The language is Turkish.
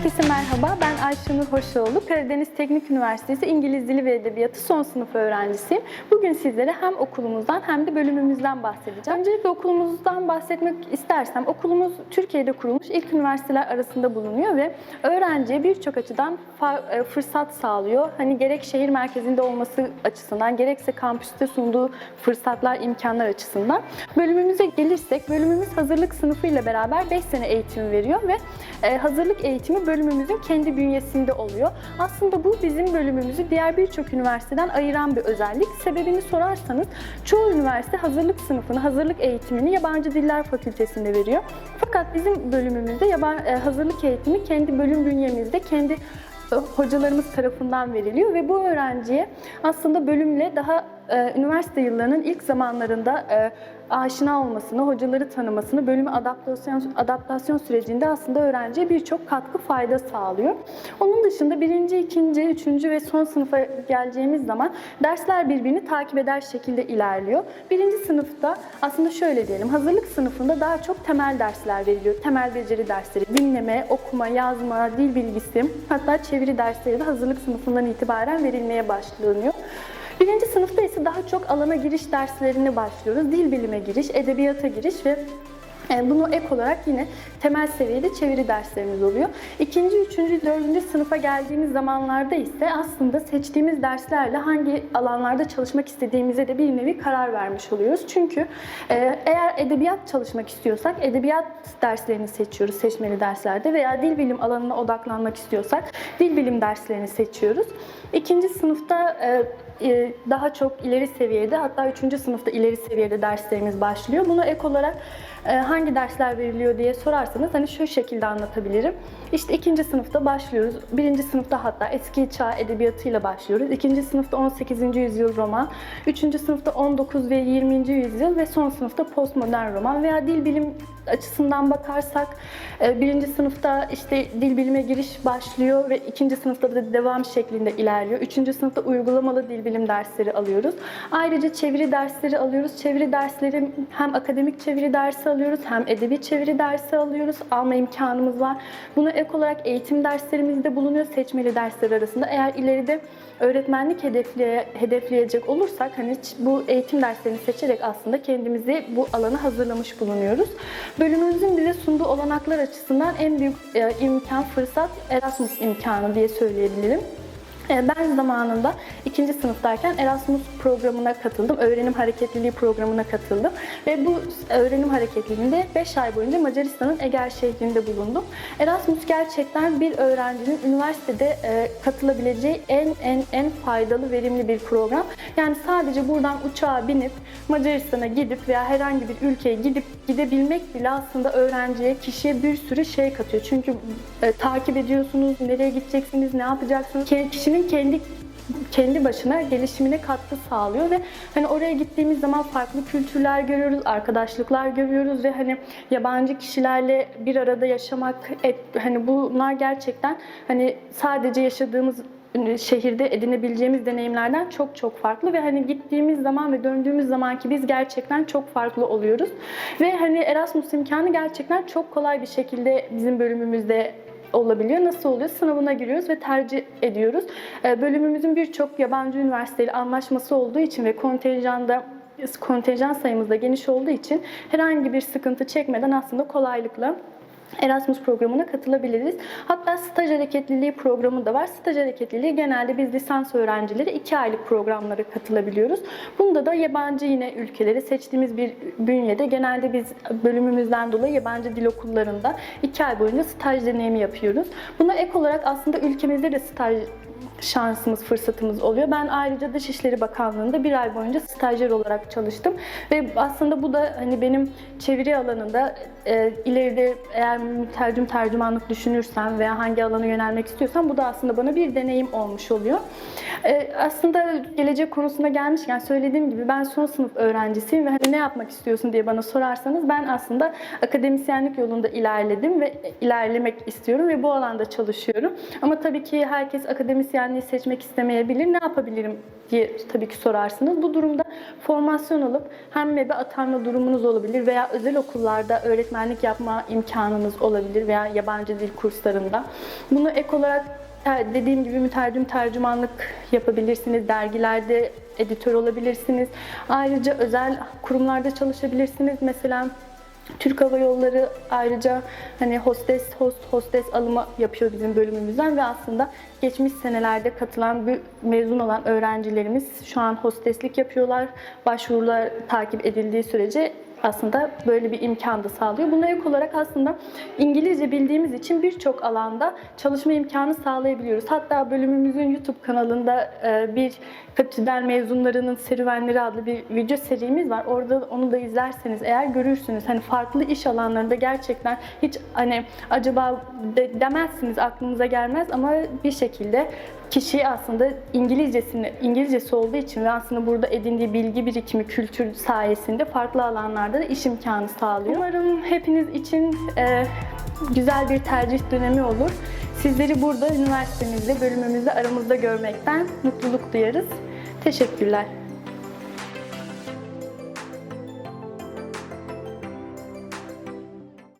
Herkese merhaba. Ben Aynur Hoşoğlu, Karadeniz Teknik Üniversitesi İngiliz Dili ve Edebiyatı son sınıf öğrencisiyim. Bugün sizlere hem okulumuzdan hem de bölümümüzden bahsedeceğim. Öncelikle okulumuzdan bahsetmek istersem, okulumuz Türkiye'de kurulmuş ilk üniversiteler arasında bulunuyor ve öğrenciye birçok açıdan e, fırsat sağlıyor. Hani gerek şehir merkezinde olması açısından, gerekse kampüste sunduğu fırsatlar, imkanlar açısından. Bölümümüze gelirsek, bölümümüz hazırlık sınıfı ile beraber 5 sene eğitim veriyor ve e, hazırlık eğitimi bölümümüzün kendi bünyesinde oluyor. Aslında bu bizim bölümümüzü diğer birçok üniversiteden ayıran bir özellik. Sebebini sorarsanız çoğu üniversite hazırlık sınıfını, hazırlık eğitimini yabancı diller fakültesinde veriyor. Fakat bizim bölümümüzde e, hazırlık eğitimi kendi bölüm bünyemizde, kendi e, hocalarımız tarafından veriliyor ve bu öğrenciye aslında bölümle daha üniversite yıllarının ilk zamanlarında e, aşina olmasını, hocaları tanımasını, bölüme adaptasyon adaptasyon sürecinde aslında öğrenciye birçok katkı fayda sağlıyor. Onun dışında birinci, ikinci, üçüncü ve son sınıfa geleceğimiz zaman dersler birbirini takip eder şekilde ilerliyor. Birinci sınıfta aslında şöyle diyelim, hazırlık sınıfında daha çok temel dersler veriliyor. Temel beceri dersleri, dinleme, okuma, yazma, dil bilgisi, hatta çeviri dersleri de hazırlık sınıfından itibaren verilmeye başlanıyor. Birinci sınıfta ise daha çok alana giriş derslerine başlıyoruz. Dil bilime giriş, edebiyata giriş ve e, bunu ek olarak yine temel seviyede çeviri derslerimiz oluyor. İkinci, üçüncü, dördüncü sınıfa geldiğimiz zamanlarda ise aslında seçtiğimiz derslerle hangi alanlarda çalışmak istediğimize de bir nevi karar vermiş oluyoruz. Çünkü e, eğer edebiyat çalışmak istiyorsak edebiyat derslerini seçiyoruz seçmeli derslerde veya dil bilim alanına odaklanmak istiyorsak dil bilim derslerini seçiyoruz. İkinci sınıfta e, daha çok ileri seviyede hatta üçüncü sınıfta ileri seviyede derslerimiz başlıyor. Buna ek olarak e, hangi dersler veriliyor diye sorarsanız hani şu şekilde anlatabilirim. İşte ikinci sınıfta başlıyoruz. Birinci sınıfta hatta eski çağ edebiyatıyla başlıyoruz. İkinci sınıfta 18. yüzyıl roman. Üçüncü sınıfta 19 ve 20. yüzyıl ve son sınıfta postmodern roman veya dil bilim açısından bakarsak e, birinci sınıfta işte dil bilime giriş başlıyor ve ikinci sınıfta da devam şeklinde ilerliyor. Üçüncü sınıfta uygulamalı dil bilim dersleri alıyoruz. Ayrıca çeviri dersleri alıyoruz. Çeviri dersleri hem akademik çeviri dersi alıyoruz hem edebi çeviri dersi alıyoruz. Alma imkanımız var. Buna ek olarak eğitim derslerimiz de bulunuyor seçmeli dersler arasında. Eğer ileride öğretmenlik hedefleye, hedefleyecek olursak hani bu eğitim derslerini seçerek aslında kendimizi bu alana hazırlamış bulunuyoruz. Bölümümüzün bize sunduğu olanaklar açısından en büyük e, imkan, fırsat Erasmus imkanı diye söyleyebilirim. E, Ben zamanında ikinci sınıftayken Erasmus programına katıldım. Öğrenim hareketliliği programına katıldım. Ve bu öğrenim hareketliliğinde 5 ay boyunca Macaristan'ın Eger şehrinde bulundum. Erasmus gerçekten bir öğrencinin üniversitede e, katılabileceği en en en faydalı, verimli bir program. Yani sadece buradan uçağa binip Macaristan'a gidip veya herhangi bir ülkeye gidip gidebilmek bile aslında öğrenciye, kişiye bir sürü şey katıyor. Çünkü e, takip ediyorsunuz, nereye gideceksiniz, ne yapacaksınız. Ke- Kişinin kendi kendi başına gelişimine katkı sağlıyor ve hani oraya gittiğimiz zaman farklı kültürler görüyoruz, arkadaşlıklar görüyoruz ve hani yabancı kişilerle bir arada yaşamak et, hani bunlar gerçekten hani sadece yaşadığımız şehirde edinebileceğimiz deneyimlerden çok çok farklı ve hani gittiğimiz zaman ve döndüğümüz zamanki biz gerçekten çok farklı oluyoruz. Ve hani Erasmus imkanı gerçekten çok kolay bir şekilde bizim bölümümüzde olabiliyor. Nasıl oluyor? Sınavına giriyoruz ve tercih ediyoruz. Ee, Bölümümüzün birçok yabancı üniversiteyle anlaşması olduğu için ve kontenjanda kontenjan sayımız da geniş olduğu için herhangi bir sıkıntı çekmeden aslında kolaylıkla Erasmus programına katılabiliriz. Hatta staj hareketliliği programı da var. Staj hareketliliği genelde biz lisans öğrencileri 2 aylık programlara katılabiliyoruz. Bunda da yabancı yine ülkeleri seçtiğimiz bir bünyede genelde biz bölümümüzden dolayı yabancı dil okullarında 2 ay boyunca staj deneyimi yapıyoruz. Buna ek olarak aslında ülkemizde de staj şansımız, fırsatımız oluyor. Ben ayrıca Dışişleri Bakanlığı'nda bir ay boyunca stajyer olarak çalıştım ve aslında bu da hani benim çeviri alanında e, ileride eğer tercüm tercümanlık düşünürsem veya hangi alana yönelmek istiyorsam bu da aslında bana bir deneyim olmuş oluyor. E, aslında gelecek konusuna gelmişken söylediğim gibi ben son sınıf öğrencisiyim ve hani ne yapmak istiyorsun diye bana sorarsanız ben aslında akademisyenlik yolunda ilerledim ve ilerlemek istiyorum ve bu alanda çalışıyorum. Ama tabii ki herkes akademisyenliği seçmek istemeyebilir. Ne yapabilirim diye tabii ki sorarsınız. Bu durumda formasyon alıp hem MEB'e atanma durumunuz olabilir veya özel okullarda öğretmenlik yapma imkanınız olabilir veya yabancı dil kurslarında. Bunu ek olarak e, dediğim gibi mütercim tercümanlık yapabilirsiniz. Dergilerde editör olabilirsiniz. Ayrıca özel kurumlarda çalışabilirsiniz. Mesela Türk Hava Yolları ayrıca hani hostes, host, hostes alımı yapıyor bizim bölümümüzden ve aslında geçmiş senelerde katılan, bir mezun olan öğrencilerimiz şu an hosteslik yapıyorlar. Başvurular takip edildiği sürece aslında böyle bir imkan da sağlıyor. Buna ek olarak aslında İngilizce bildiğimiz için birçok alanda çalışma imkanı sağlayabiliyoruz. Hatta bölümümüzün YouTube kanalında e, bir Katüden mezunlarının serüvenleri adlı bir video serimiz var. Orada onu da izlerseniz eğer görürsünüz. Hani farklı iş alanlarında gerçekten hiç hani acaba de, demezsiniz aklınıza gelmez ama bir şekilde kişi aslında İngilizcesini İngilizcesi olduğu için ve aslında burada edindiği bilgi birikimi, kültür sayesinde farklı alanlarda da iş imkanı sağlıyor. Umarım hepiniz için e, güzel bir tercih dönemi olur. Sizleri burada üniversitemizde, bölümümüzde aramızda görmekten mutluluk duyarız. Teşekkürler.